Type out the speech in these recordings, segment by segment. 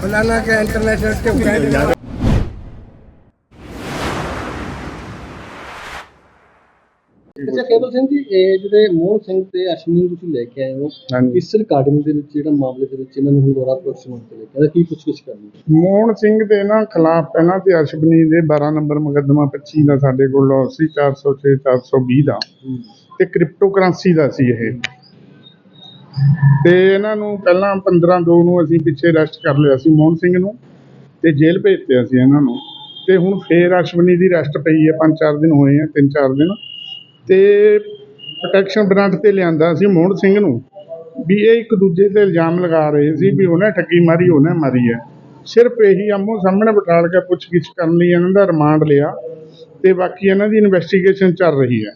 ਫਲਾਣਾ ਕੇ ਇੰਟਰਨੈਸ਼ਨਲ ਤੇ ਫਲਾਈਟ ਅੱਛਾ ਕੇਵਲ ਸਿੰਘ ਜੀ ਇਹ ਜਿਹੜੇ ਮੋਹਨ ਸਿੰਘ ਤੇ ਅਸ਼ਵਨੀ ਨੂੰ ਤੁਸੀਂ ਲੈ ਕੇ ਆਏ ਹੋ ਹਾਂਜੀ। ਇਸ ਰਿਕਾਰਡਿੰਗ ਦੇ ਵਿੱਚ ਜਿਹੜਾ ਮਾਮਲੇ ਦੇ ਵਿੱਚ ਇਹਨਾਂ ਨੂੰ ਹੁਣ ਦੁਬਾਰਾ ਪ੍ਰੋਸੈਸ ਤੇ ਲੈ ਕੇ ਆਇਆ ਕੀ ਪੁੱਛਗਿੱਛ ਕਰਨੀ? ਹੈ ਮੋਹਨ ਸਿੰਘ ਦੇ ਨਾ ਖਿਲਾਫ ਪਹਿਲਾਂ ਤੇ ਅਸ਼ਵਨੀ ਦੇ 12 ਨੰਬਰ ਮੁਕੱਦਮਾ 25 ਦਾ ਸਾਡੇ ਕੋਲ ਲੌ ਸੀ 406 420 ਦਾ। ਤੇ ਕ੍ਰਿਪਟੋ ਕਰੰਸੀ ਦਾ ਸੀ ਇਹ। ਤੇ ਇਹਨਾਂ ਨੂੰ ਪਹਿਲਾਂ 15 2 ਨੂੰ ਅਸੀਂ ਪਿੱਛੇ ਅਰੈਸਟ ਕਰ ਲਿਆ ਸੀ ਮੋਹਨ ਸਿੰਘ ਨੂੰ ਤੇ ਜੇਲ੍ਹ ਭੇਜਿਆ ਸੀ ਇਹਨਾਂ ਨੂੰ। ਤੇ ਹੁਣ ਫੇਰ ਅਸ਼ਵਨੀ ਦੀ ਅਰੈਸਟ ਪਈ ਹੈ ਪੰਜ ਚਾਰ ਦਿਨ ਹੋਏ ਆ ਤਿੰਨ ਚਾਰ ਦਿਨ। ਤੇ ਪ੍ਰੋਟੈਕਸ਼ਨ ਬ੍ਰਾਂਚ ਤੇ ਲਿਆਂਦਾ ਸੀ ਮੋਹਨ ਸਿੰਘ ਨੂੰ ਵੀ ਇਹ ਇੱਕ ਦੂਜੇ ਤੇ ਇਲਜ਼ਾਮ ਲਗਾ ਰਹੇ ਸੀ ਵੀ ਉਹਨੇ ਠੱਗੀ ਮਾਰੀ ਉਹਨੇ ਮਾਰੀ ਹੈ। ਸਿਰਫ ਇਹੀ ਆਮੋ ਸਾਹਮਣੇ ਬਿਠਾਲ ਕੇ ਪੁੱਛਗਿੱਛ ਕਰਨ ਲਈ ਇਹਨਾਂ ਦਾ ਰਿਮਾਂਡ ਲਿਆ ਤੇ ਬਾਕੀ ਇਹਨਾਂ ਦੀ ਇਨਵੈਸਟੀਗੇਸ਼ਨ ਚੱਲ ਰਹੀ ਹੈ।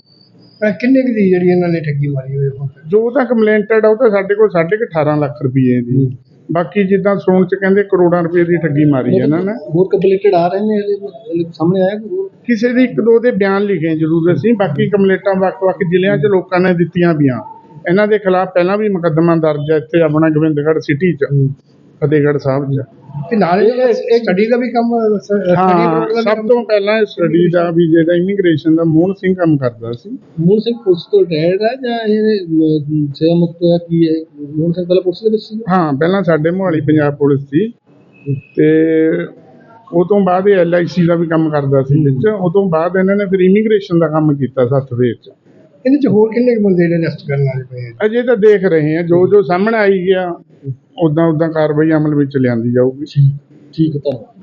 ਕਿੰਨੇ ਕੁ ਦੀ ਜਿਹੜੀ ਇਹਨਾਂ ਨੇ ਠੱਗੀ ਮਾਰੀ ਹੋਈ ਹੁਣ ਤੱਕ? ਜੋ ਤਾਂ ਕੰਪਲੇਂਟਡ ਆ ਉਹ ਤਾਂ ਸਾਡੇ ਕੋਲ ਸਾਢੇ ਕੁ 18 ਲੱਖ ਰੁਪਏ ਦੀ। ਬਾਕੀ ਜਿੱਦਾਂ ਸੁਣ ਚ ਕਹਿੰਦੇ ਕਰੋੜਾਂ ਰੁਪਏ ਦੀ ਠੱਗੀ ਮਾਰੀ ਹੈ ਇਹਨਾਂ ਨੇ। ਹੋਰ ਕੰਪਲੀਟਡ ਆ ਰਹੇ ਨੇ ਹਲੇ ਸਾਹਮਣੇ ਆਇਆ ਕੋਈ ਹੋਰ? ਕਿਸੇ ਦੇ ਇੱਕ ਦੋ ਦੇ ਬਿਆਨ ਲਿਖੇ ਜ਼ਰੂਰ ਅਸੀਂ ਬਾਕੀ ਕੰਪਲੇਂਟਾਂ ਵੱਖ-ਵੱਖ ਜ਼ਿਲ੍ਹਿਆਂ 'ਚ ਲੋਕਾਂ ਨੇ ਦਿੱਤੀਆਂ ਵੀਆਂ ਇਹਨਾਂ ਦੇ ਖਿਲਾਫ ਪਹਿਲਾਂ ਵੀ ਮੁਕੱਦਮਾ ਦਰਜ ਹੈ ਇੱਥੇ ਆਪਣਾ ਗੋਬਿੰਦਗੜ੍ਹ ਸਿਟੀ 'ਚ। ਫਤਿਹਗੜ੍ਹ ਸਾਹਿਬ 'ਚ। ਤੇ ਨਾਲ ਇਹ ਸਟੱਡੀ ਦਾ ਵੀ ਕੰਮ ਹਾਂ ਸਭ ਤੋਂ ਪਹਿਲਾਂ ਸਟੱਡੀ ਦਾ ਵੀ ਜਿਹੜਾ ਇਮੀਗ੍ਰੇਸ਼ਨ ਦਾ ਮੋਹਨ ਸਿੰਘ ਕੰਮ ਕਰਦਾ ਸੀ। ਮੋਹਨ ਸਿੰਘ ਪੁਲਿਸ ਤੋਂ ਰਿਟਾਇਰਡ ਹੈ ਜਾਂ ਇਹ ਸੇਵਾ ਮੁਕਤ ਹੋਇਆ ਕੀ ਹੈ ਮੋਹਨ ਸਿੰਘ ਪਹਿਲਾਂ ਪੁਲਿਸ ਦੇ ਵਿੱਚ ਸੀ ਹਾਂ ਪਹਿਲਾਂ ਸਾਡੇ ਮੁਹਾਲੀ ਪੰਜਾਬ ਪੁਲਿਸ ਸੀ। ਤੇ ਉਹ ਤੋਂ ਬਾਅਦ ਇਹ ਐਲਆਈਸੀ ਦਾ ਵੀ ਕੰਮ ਕਰਦਾ ਸੀ ਵਿੱਚ। ਉਹ ਤੋਂ ਬਾਅਦ ਇਹਨਾਂ ਨੇ ਫਿਰ ਇਮੀਗ੍ਰੇਸ਼ਨ ਦਾ ਕੰਮ ਕੀਤਾ ਸੱਤਵੇਰ 'ਚ ਇਹਦੇ ਚ ਹੋਰ ਕਿੰਨੇ ਕੁ ਬੰਦੇ ਨੇ ਅਰੈਸਟ ਕਰਨ ਵਾਲੇ ਪਏ ਆ? ਅਜੇ ਤਾਂ ਦੇਖ ਰਹੇ ਹਾਂ ਜੋ ਜੋ ਸਾਹਮਣੇ ਆਈ ਗਿਆ ਉਦਾਂ ਉਦਾਂ ਕਾਰਵਾਈ ਅਮਲ ਵਿੱਚ ਲਿਆਂਦੀ ਜਾਊਗੀ। ਠੀਕ ਹੈ ਧੰਨਵਾਦ।